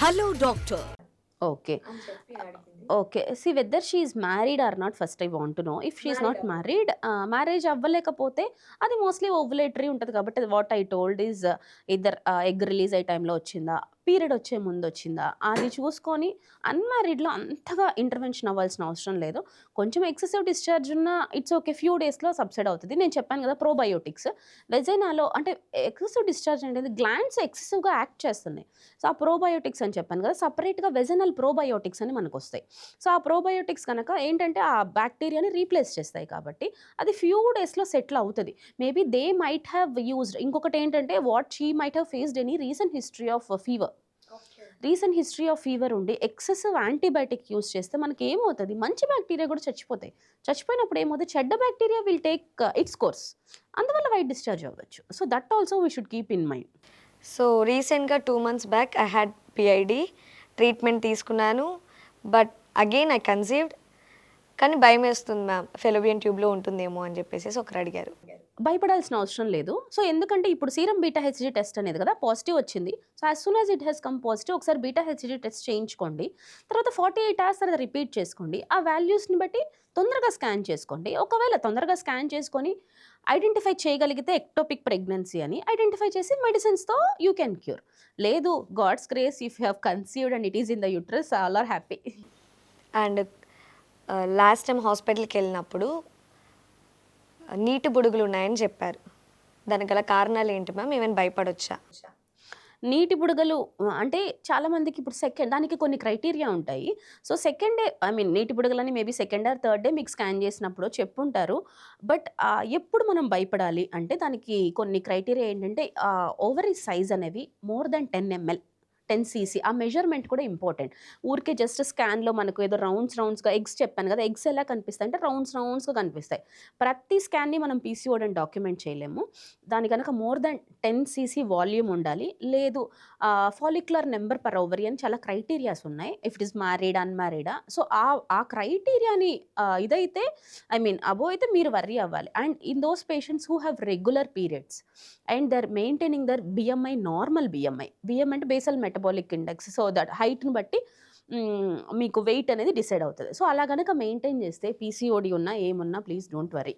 Hello doctor okay okay see whether she is married or not first I want to know if she is not married marriage అవ్వలేకపోతే అది mostly ovulatory ఉంటుంది కాబట్టి what I told is ఇద్దరు egg release అయ్యే టైంలో వచ్చిందా? Period వచ్చే ముందు వచ్చిందా అది చూసుకొని అన్మ్యారీడ్లో అంతగా ఇంటర్వెన్షన్ అవ్వాల్సిన అవసరం లేదు. కొంచెం ఎక్సెసివ్ డిశ్చార్జ్ ఉన్న ఇట్స్ ఓకే ఫ్యూ డేస్లో సబ్సైడ్ అవుతుంది. నేను చెప్పాను కదా ప్రోబయోటిక్స్. వెజైనాలో అంటే ఎక్సెసివ్ డిశ్చార్జ్ అనేది గ్లాండ్స్ ఎక్సెసివ్గా యాక్ట్ చేస్తున్నాయి. సో ఆ ప్రోబయోటిక్స్ అని చెప్పాను కదా సపరేట్గా వెజనల్ ప్రోబయోటిక్స్ అని మనకు వస్తాయి సో ఆ ప్రోబయోటిక్స్ కనుక ఏంటంటే ఆ బ్యాక్టీరియాని రీప్లేస్ చేస్తాయి కాబట్టి అది ఫ్యూ డేస్లో సెటిల్ అవుతుంది. Maybe they might have used ఇంకొకటి ఏంటంటే what she might have faced any recent history of fever. Recent history of fever ఉండి ఎక్సెసివ్ యాంటీబయాటిక్ యూస్ చేస్తే మనకి ఏమవుతుంది మంచి బ్యాక్టీరియా కూడా చచ్చిపోతాయి. చచ్చిపోయినప్పుడు ఏమవుతుంది? చెడ్డ bacteria will take its course అందువల్ల వైట్ డిశ్చార్జ్ అవ్వచ్చు. So that also we should keep in mind so రీసెంట్గా two months back I had PID treatment తీసుకున్నాను. బట్ అగైన్ ఐ కన్సీవ్డ్ కానీ భయం వేస్తుంది మ్యామ్. ఫెలోబియన్ ట్యూబ్లో ఉంటుందేమో అని చెప్పేసి ఒకరు అడిగారు. భయపడాల్సిన అవసరం లేదు. సో ఎందుకంటే ఇప్పుడు సీరం బీటా హెచ్జీ టెస్ట్ అనేది కదా పాజిటివ్ వచ్చింది. So as soon as it has come positive ఒకసారి బీటా హెచ్జీ టెస్ట్ చేయించుకోండి. తర్వాత ఫార్టీ ఎయిట్ అవర్స్ తర్వాత రిపీట్ చేసుకోండి. ఆ వాల్యూస్ని బట్టి తొందరగా స్కాన్ చేసుకోండి. ఒకవేళ తొందరగా స్కాన్ చేసుకొని ఐడెంటిఫై చేయగలిగితే ఎక్టోపిక్ ప్రెగ్నెన్సీ అని ఐడెంటిఫై చేసి మెడిసిన్స్తో యూ కెన్ క్యూర్ లేదు God's grace if you have conceived and it is in the uterus all are happy and last time హాస్పిటల్కి వెళ్ళినప్పుడు నీటి బుడుగులు ఉన్నాయని చెప్పారు. దానికి గల కారణాలు ఏంటి మ్యామ్ ఏమైనా భయపడొచ్చా? నీటి బుడగలు అంటే చాలా మందికి ఇప్పుడు సెకండ్ దానికి కొన్ని క్రైటీరియా ఉంటాయి. So second day I mean నీటి బుడగలని maybe second or third day మీకు స్కాన్ చేసినప్పుడు చెప్పుంటారు. బట్ ఎప్పుడు మనం భయపడాలి అంటే దానికి కొన్ని క్రైటీరియా ఏంటంటే ఓవరీ సైజ్ అనేవి more than ten ML ten CC. ఆ మెజర్మెంట్ కూడా ఇంపార్టెంట్. ఊరికే జస్ట్ స్కాన్లో మనకు ఏదో రౌండ్స్ రౌండ్స్గా ఎగ్స్ చెప్పాను కదా ఎగ్స్ ఎలా కనిపిస్తాయి అంటే రౌండ్స్ రౌండ్స్గా కనిపిస్తాయి. ప్రతి స్కాన్ని మనం పీసీఓడ్ అని డాక్యుమెంట్ చేయలేము. దాని కనుక more than ten CC volume ఉండాలి. లేదు ఫాలిక్యులర్ నెంబర్ పర్ ఓవరీ అని చాలా క్రైటీరియాస్ ఉన్నాయి. ఇఫ్ ఇట్ ఇస్ మ్యారీడ్ అన్మ్యారీడా. సో ఆ ఆ క్రైటీరియాని ఇదైతే ఐ మీన్ అబో అయితే మీరు వర్రీ అవ్వాలి. And in those patients who have regular periods and their maintaining their BMI normal BMI BM అంటే basal metabolic index so that హైట్ని బట్టి మీకు వెయిట్ అనేది డిసైడ్ అవుతుంది. సో అలా కనుక మెయింటైన్ చేస్తే పీసీఓడి ఉన్నా ఏమున్నా ప్లీజ్ డోంట్ వరీ